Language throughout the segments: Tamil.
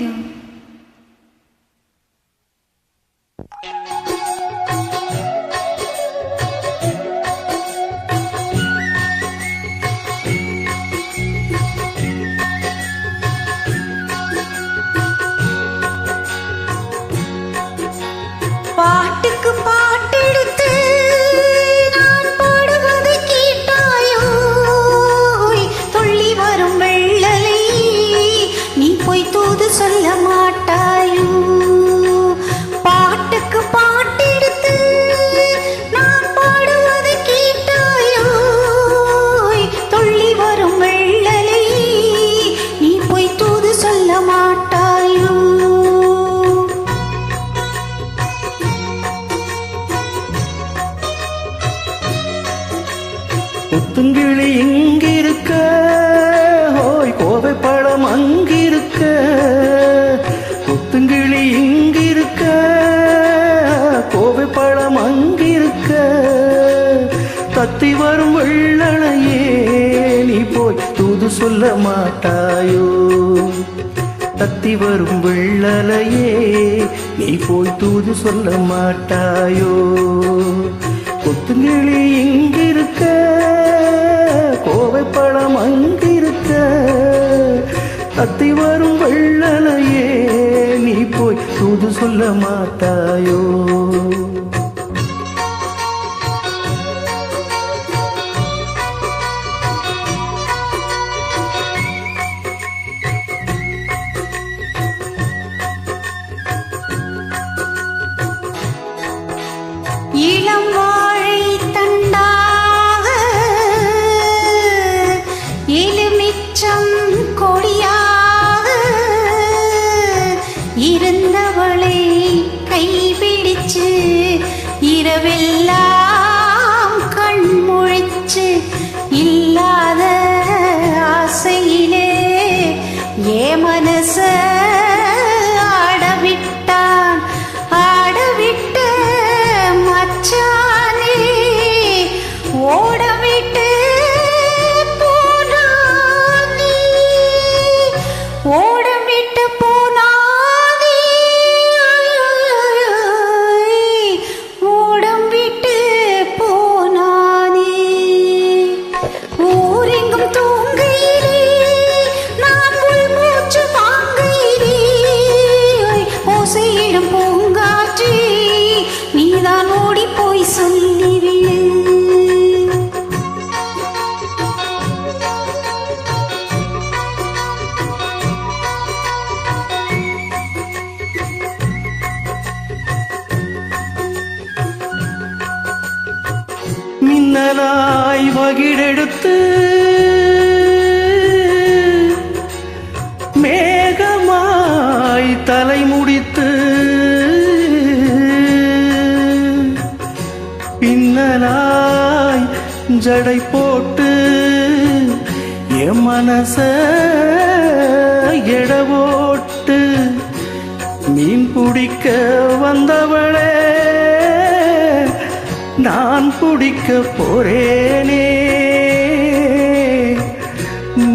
ரேடியோ பாட்டுக்கு புத்துங்கிளி இங்கிருக்க ஹோய் கோவை பழம் அங்கிருக்க. புத்துங்கிளி இங்கிருக்க கோவை பழம் அங்கிருக்க. தத்தி வரும் வெள்ளனையே நீ போய் தூது சொல்ல மாட்டாயோ? தத்தி வரும் வெள்ளலையே நீ போய் தூது சொல்ல மாட்டாயோ? கொத்துங்கிளி இங்கிருக்க கோவைப்பழம் அங்கிருக்க. தத்தி வரும் வெள்ளலையே நீ போய் தூது சொல்ல மாட்டாயோ? இளம் மச்சானே ஓடவிட்டு மின்னலாய் வகிடெடுத்து மேகமாய் தலை முடித்து பின்னலாய் ஜடை போட்டு என் மனச எடவோட்டு மீன் பிடிக்க வந்தவளே நான் குடிக்க போறேனே.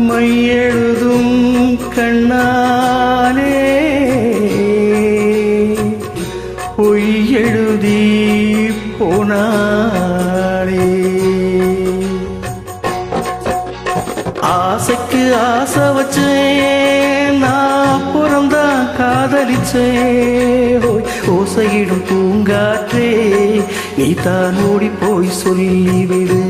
மையெழுதும் கண்ணானே. பொய் எழுதி போனாளே ஆசைக்கு ஆசை வச்சேன். நான் புறம்தான் காதலிச்சேன். ஓசையிடும் பூங்காற்றே. நீ தான் ஓடி போய் சொல்லிவிடு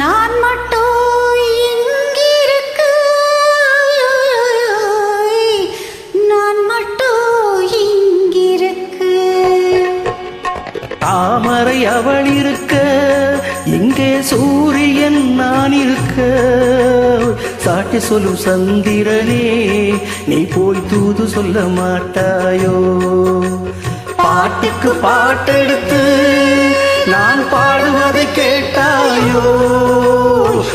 நான் மட்டும் இங்கிருக்கு. நான் மட்டும் இங்கிருக்கு. தாமரை அவள் இருக்க இங்கே சூரியன் நான் இருக்க. சாட்டி சொல்லும் சந்திரனே நீ போய் தூது சொல்ல மாட்டாயோ? பாட்டுக்கு பாட்டெடுத்து நான் பாடுவதை கேட்டாயோ?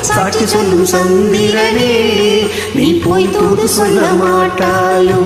சாட்சி சொல்லும் சந்திரனே நீ போய் தூது சொல்ல மாட்டாயோ?